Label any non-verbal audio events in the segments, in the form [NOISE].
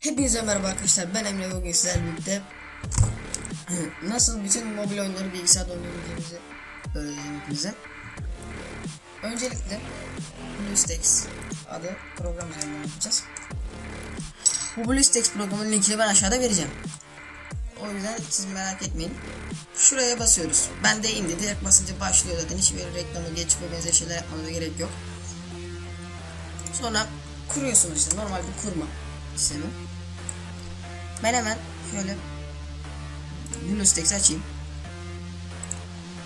Hepinize merhaba arkadaşlar ben Emre bugün sizlerle birlikte [CLEARS THROAT] nasıl bütün mobil oyunları bilgisayarda oynayabileceğimizi öğreteceğim hepinize. Öncelikle BlueStacks adı program üzerinden yapacağız. Bu BlueStacks programın linkini ben aşağıda vereceğim. O yüzden siz merak etmeyin. Şuraya basıyoruz. Ben de indi. Direkt basınca başlıyor zaten. Hiçbir reklamı geç ve benzer şeyler yapmanıza gerek yok. Sonra kuruyorsunuz işte. Normal bir kurma işlemi. Ben hemen şöyle BlueStacks açayım.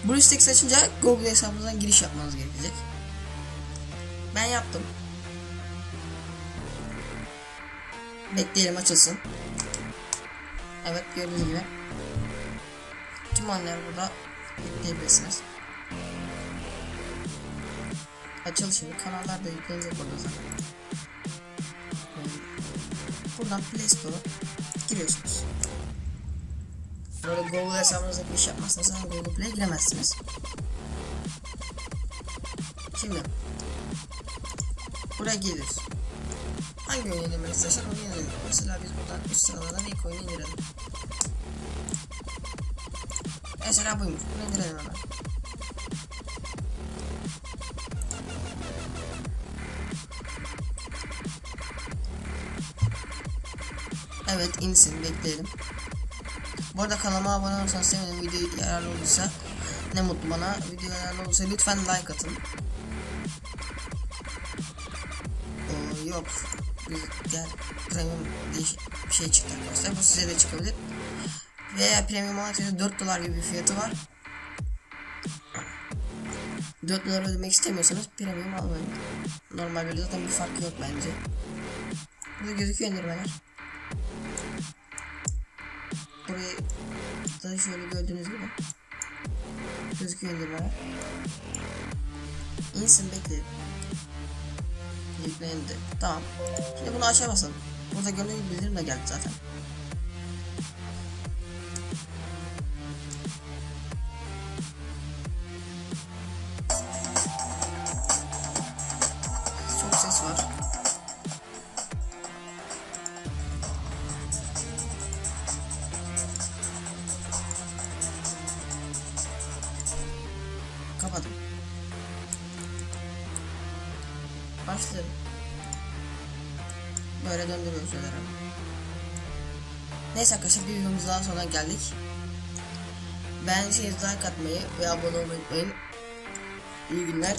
BlueStacks açınca Google hesabınızdan giriş yapmanız gerekecek. Ben yaptım. Bekleyelim açılsın. Evet gördüğünüz gibi. Tüm oyunları burada yükleyebilirsiniz. Açıl şimdi kanallar da yüklenecek burada zaten. Buradan Play Store'a giriyorsunuz. Böyle Google hesabınıza giriş yapmazsanız zaten Google Play'e giremezsiniz. Şimdi buraya geliyoruz. Hangi oyunu indirmek istersen onu indirelim. Mesela biz buradan üst sıralardan ilk oyunu indirelim. Mesela buymuş. Bunu indirelim hemen. Evet insin bekleyelim. Bu arada kanalıma abone olursanız sevinirim. Video yararlı olursa ne mutlu bana. Video yararlı olursa lütfen like atın. Oo, yok. Bir gel premium bir şey çıktı arkadaşlar. Bu size de çıkabilir. Veya premium olarak size 4 dolar gibi bir fiyatı var. 4 dolar ödemek istemiyorsanız premium almayın. Normal böyle zaten bir farkı yok bence. Burada gözüküyor indirmeler. Burayı da şöyle gördüğünüz gibi gözüküyor indirmeler. İnsin bekleyin. Yüklendi. Tamam. Şimdi bunu basalım. Burada gördüğünüz gibi bildirim de geldi zaten. Kapadım. Başlayalım. Böyle döndürüyoruz öyle. Neyse arkadaşlar bir videomuz daha sonra geldik. Ben şey like atmayı ve abone olmayı unutmayın. İyi günler.